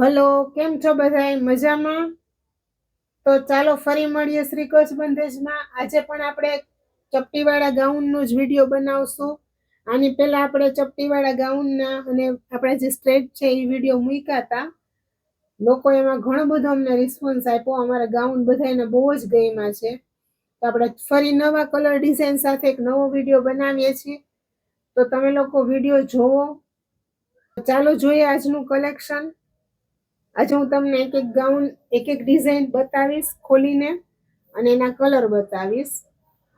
Hello, કેમ છો બધાય? મજામાં? તો ચાલો ફરી મળીએ શ્રી કચ્છ બંધેજમાં આજે પણ આપણે ચપટીવાળા ગાઉનનો જ વીડિયો બનાવશું. આની પહેલાં આપણે ચપટીવાળા ગાઉનના અને આપણા જે સ્ટ્રેટ છે એ વીડિયો મૂક્યા હતા. લોકો એમાં ઘણો બધો અમને રિસ્પોન્સ આપ્યો. અમારા ગાઉન બધાને બહુ જ ગયમાં છે. તો આપણે ફરી નવા કલર ડિઝાઇન સાથે એક નવો વીડિયો બનાવીએ છીએ. તો તમે લોકો વીડિયો જોવો. ચાલો જોઈએ આજનું કલેક્શન આજે હું તમને એક એક ગાઉન એક એક ડિઝાઇન બતાવીશ ખોલીને અને એના કલર બતાવીશ.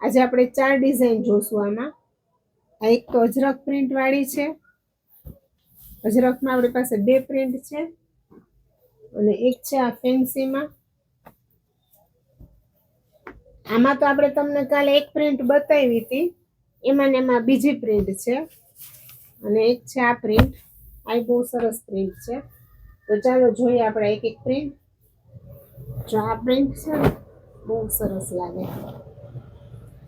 આજે આપણે ચાર ડિઝાઇન જોશું આમાં. આ એક તો અજરક પ્રિન્ટવાળી છે. અજરકમાં આપણી પાસે બે પ્રિન્ટ છે. અને એક છે આ ફેન્સીમાં આમાં તો આપણે તમને કાલે એક પ્રિન્ટ બતાવી હતી. એમાં ને એમાં બીજી પ્રિન્ટ છે. અને એક છે આ પ્રિન્ટ આ બહુ સરસ પ્રિન્ટ છે. તો ચાલો જોઈએ આપણે એક એક પ્રિન્ટ જો આ પ્રિન્ટ છે બહુ સરસ લાગે.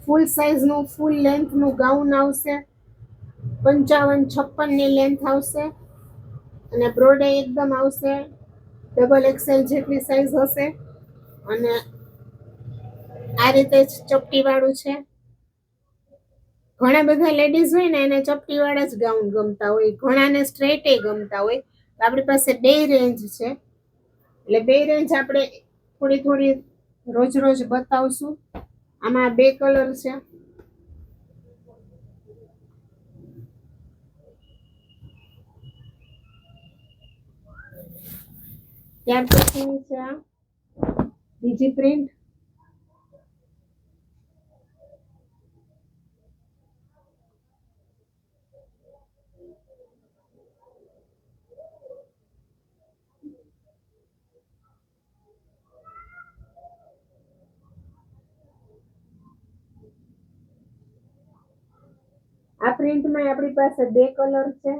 ફૂલ સાઇઝનું ફૂલ લેન્થનું ગાઉન આવશે. પંચાવન છપ્પનની લેન્થ આવશે. અને બ્રોડે એકદમ આવશે. ડબલ એક્સેલ જેટલી સાઇઝ હશે. અને આ રીતે ચપટીવાળું છે. ઘણા બધા લેડીઝ હોય ને, એને ચપટીવાળા જ ગાઉન ગમતા હોય. ઘણાને સ્ટ્રેટે ગમતા હોય. આપણી પાસે બે રેન્જ છે. એટલે બે રેન્જ આપણે થોડી થોડી રોજ રોજ બતાવશું. આમાં બે કલર છે. ત્યાર પછી છે બીજી પ્રિન્ટ આ પ્રિન્ટમાં આપણી પાસે બે કલર છે.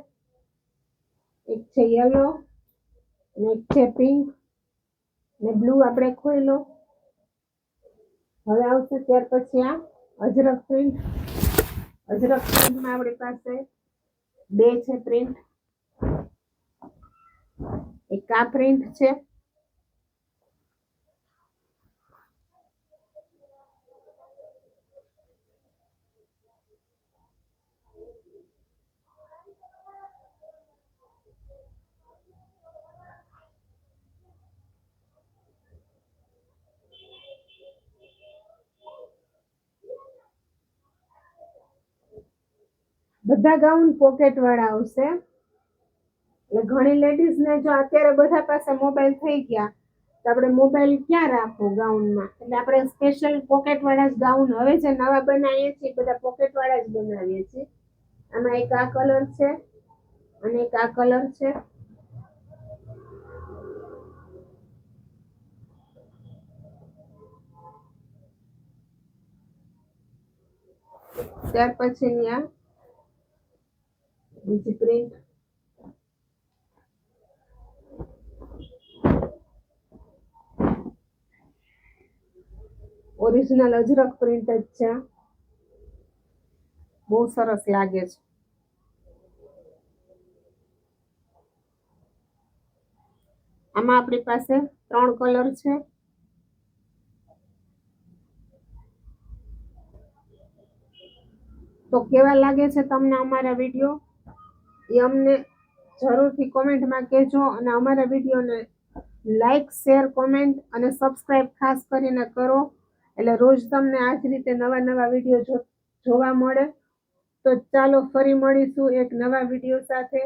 એક છે યલો અને એક છે પિંક. ને બ્લુ આપણે ખોઈલો હવે આવશે ત્યાર પછી આ અજરક પ્રિન્ટ. અજરક પ્રિન્ટમાં આપણી પાસે બે છે પ્રિન્ટ. એક આ પ્રિન્ટ છે. બધા ગાઉન પોકેટ વાળા આવશે. એટલે ઘણી લેડીઝ ને જો અત્યારે બધા પાસે મોબાઈલ થઈ ગયા, તો આપણે મોબાઈલ ક્યાં રાખવો ગાઉનમાં એટલે આપણે સ્પેશિયલ પોકેટ વાળા જ ગાઉન હવે જે નવા બનાવીએ છીએ બધા પોકેટ વાળા જ બનાવીએ છીએ. આમાં એક આ કલર છે, અને એક આ કલર છે. ત્યાર પછીની આ બીજી પ્રિન્ટ ઓરિજિનલ અજરક પ્રિન્ટ જ છે બહુ સરસ લાગે છે આમાં આપણી પાસે ત્રણ કલર છે તો કેવા લાગે છે તમને અમારા વીડિયો એ અમને જરૂરથી કોમેન્ટમાં કહેજો અને અમારા વિડીયોને લાઈક, શેર, કોમેન્ટ અને સબસ્ક્રાઈબ ખાસ કરીને કરો એટલે રોજ તમને આ જ રીતે નવા નવા વીડિયો જોવા મળે તો ચાલો ફરી મળીશું એક નવા વીડિયો સાથે.